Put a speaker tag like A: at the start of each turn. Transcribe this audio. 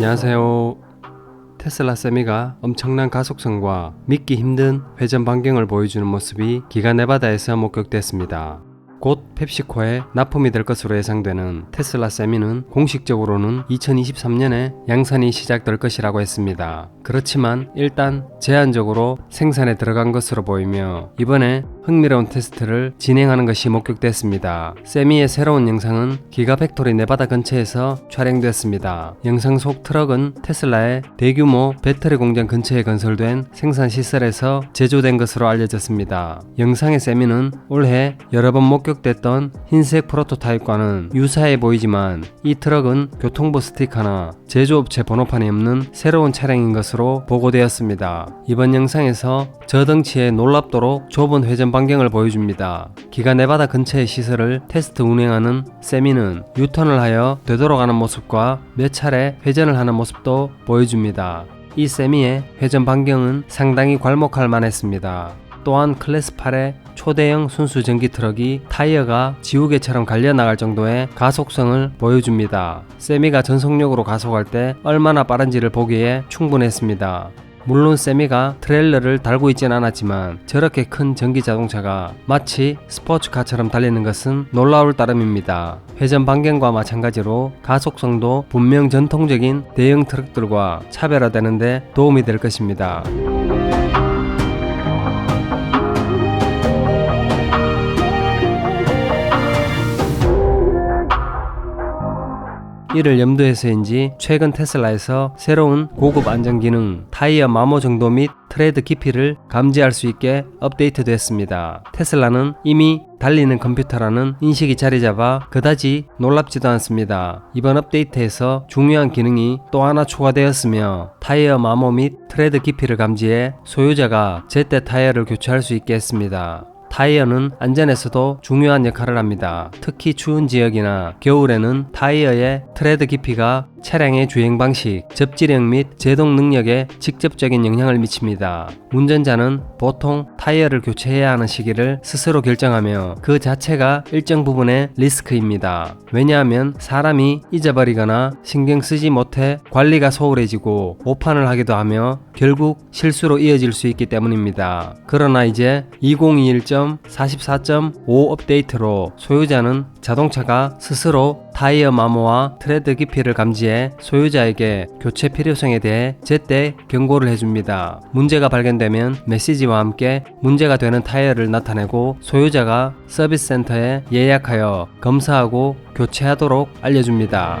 A: 안녕하세요. 테슬라 세미가 엄청난 가속성과 믿기 힘든 회전 반경을 보여주는 모습이 기가 네바다에서 목격됐습니다. 곧 펩시코에 납품이 될 것으로 예상되는 테슬라 세미는 공식적으로는 2023년에 양산이 시작될 것이라고 했습니다. 그렇지만 일단 제한적으로 생산에 들어간 것으로 보이며 이번에 흥미로운 테스트를 진행하는 것이 목격됐습니다. 세미의 새로운 영상은 기가팩토리 네바다 근처에서 촬영됐습니다. 영상 속 트럭은 테슬라의 대규모 배터리 공장 근처에 건설된 생산 시설에서 제조된 것으로 알려졌습니다. 영상의 세미는 올해 여러 번 목격 됐던 흰색 프로토타입과는 유사해 보이지만 이 트럭은 교통부 스티커나 제조업체 번호판이 없는 새로운 차량인 것으로 보고되었습니다. 이번 영상에서 저덩치에 놀랍도록 좁은 회전 반경을 보여줍니다. 기가 네바다 근처의 시설을 테스트 운행하는 세미는 유턴을 하여 되돌아가는 모습과 몇 차례 회전을 하는 모습도 보여줍니다. 이 세미의 회전 반경은 상당히 괄목할 만했습니다. 또한 클래스 8의 초대형 순수 전기 트럭이 타이어가 지우개처럼 갈려 나갈 정도의 가속성을 보여줍니다. 세미가 전속력으로 가속할 때 얼마나 빠른지를 보기에 충분했습니다. 물론 세미가 트레일러를 달고 있진 않았지만 저렇게 큰 전기 자동차가 마치 스포츠카처럼 달리는 것은 놀라울 따름입니다. 회전 반경과 마찬가지로 가속성도 분명 전통적인 대형 트럭들과 차별화되는데 도움이 될 것입니다. 이를 염두해서인지 최근 테슬라에서 새로운 고급 안전 기능 타이어 마모 정도 및 트레드 깊이를 감지할 수 있게 업데이트됐습니다. 테슬라는 이미 달리는 컴퓨터라는 인식이 자리 잡아 그다지 놀랍지도 않습니다. 이번 업데이트에서 중요한 기능이 또 하나 추가되었으며 타이어 마모 및 트레드 깊이를 감지해 소유자가 제때 타이어를 교체할 수 있게 했습니다. 타이어는 안전에서도 중요한 역할을 합니다. 특히 추운 지역이나 겨울에는 타이어의 트레드 깊이가 차량의 주행 방식, 접지력 및 제동 능력에 직접적인 영향을 미칩니다. 운전자는 보통 타이어를 교체해야 하는 시기를 스스로 결정하며 그 자체가 일정 부분의 리스크입니다. 왜냐하면 사람이 잊어버리거나 신경 쓰지 못해 관리가 소홀해지고 오판을 하기도 하며 결국 실수로 이어질 수 있기 때문입니다. 그러나 이제 2021.44.5 업데이트로 소유자는 자동차가 스스로 타이어 마모와 트레드 깊이를 감지해 소유자에게 교체 필요성에 대해 제때 경고를 해줍니다. 문제가 발견되면 메시지와 함께 문제가 되는 타이어를 나타내고 소유자가 서비스 센터에 예약하여 검사하고 교체하도록 알려줍니다.